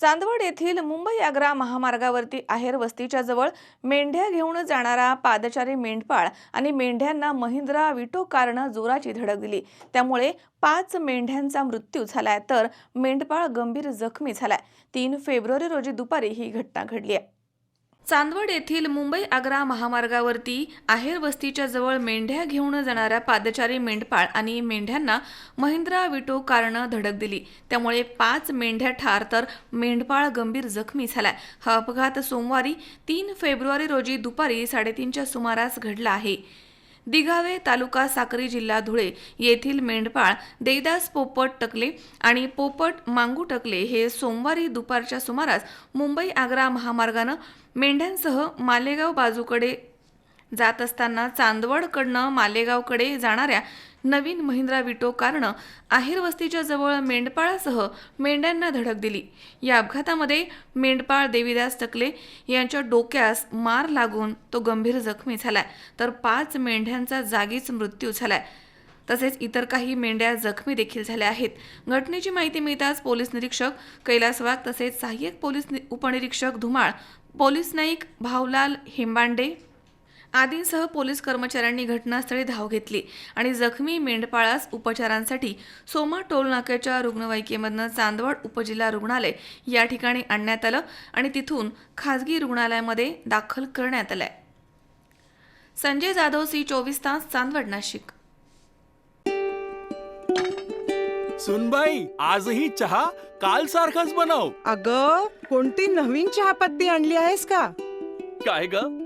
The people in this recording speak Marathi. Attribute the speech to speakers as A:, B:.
A: चांदवड येथील मुंबई आग्रा महामार्गावरती आहेर वस्तीच्या जवळ मेंढ्या घेऊन जाणारा पादचारी मेंढपाळ आणि मेंढ्यांना महिंद्रा विटो कारनं जोराची धडक दिली. त्यामुळे पाच मेंढ्यांचा मृत्यू झालाय तर मेंढपाळ गंभीर जखमी झालाय. तीन फेब्रुवारी रोजी दुपारी ही घटना घडली आहे. चांदवड येथील मुंबई आग्रा महामार्गावरती आहेर वस्तीच्या जवळ मेंढ्या घेऊन जाणाऱ्या पादचारी मेंढपाळ आणि मेंढ्यांना महिंद्रा विटो कारनं धडक दिली. त्यामुळे पाच मेंढ्या ठार तर मेंढपाळ गंभीर जखमी झालाय. हा अपघात सोमवारी तीन फेब्रुवारी रोजी दुपारी साडेतीनच्या सुमारास घडला आहे. दिघावे तालुका साक्री जिल्हा धुळे येथील मेंढपाळ देवदास पोपट टकले आणि पोपट मांगू टकले हे सोमवारी दुपारच्या सुमारास मुंबई आग्रा महामार्गानं मेंढ्यांसह मालेगाव बाजूकडे जात असताना चांदवडकडनं मालेगावकडे जाणाऱ्या नवीन महिंद्रा विटो कारनं आहेर वस्तीच्या जवळ मेंढपाळासह मेंढ्यांना धडक दिली. या अपघातामध्ये मेंढपाळ देवीदास टकले यांच्या डोक्यास मार लागून तो गंभीर जखमी झालाय तर पाच मेंढ्यांचा जागीच मृत्यू झालाय तसेच इतर काही मेंढ्या जखमी देखील झाल्या आहेत. घटनेची माहिती मिळताच पोलीस निरीक्षक कैलास वाघ तसेच सहाय्यक पोलीस नि- उपनिरीक्षक धुमाळ पोलीस नाईक भावलाल हेंबांडे आदींसह पोलीस कर्मचाऱ्यांनी घटनास्थळी धाव घेतली आणि जखमी मेंढपाळास उपचारांसाठी सोमा टोल नाक्याच्या रुग्णवाहिकेमधनं चांदवड उपजिल्हा रुग्णालय या ठिकाणी आणण्यात आलं आणि तिथून खासगी रुग्णालयामध्ये दाखल करण्यात आलंय. संजय जाधव सी चोवीस तास चांदवड नाशिक.
B: सुनबाई आजही चहा काल सारखाच बनव.
C: अग कोणती नवीन चहापत्ती आणली आहेस का?
B: काय ग?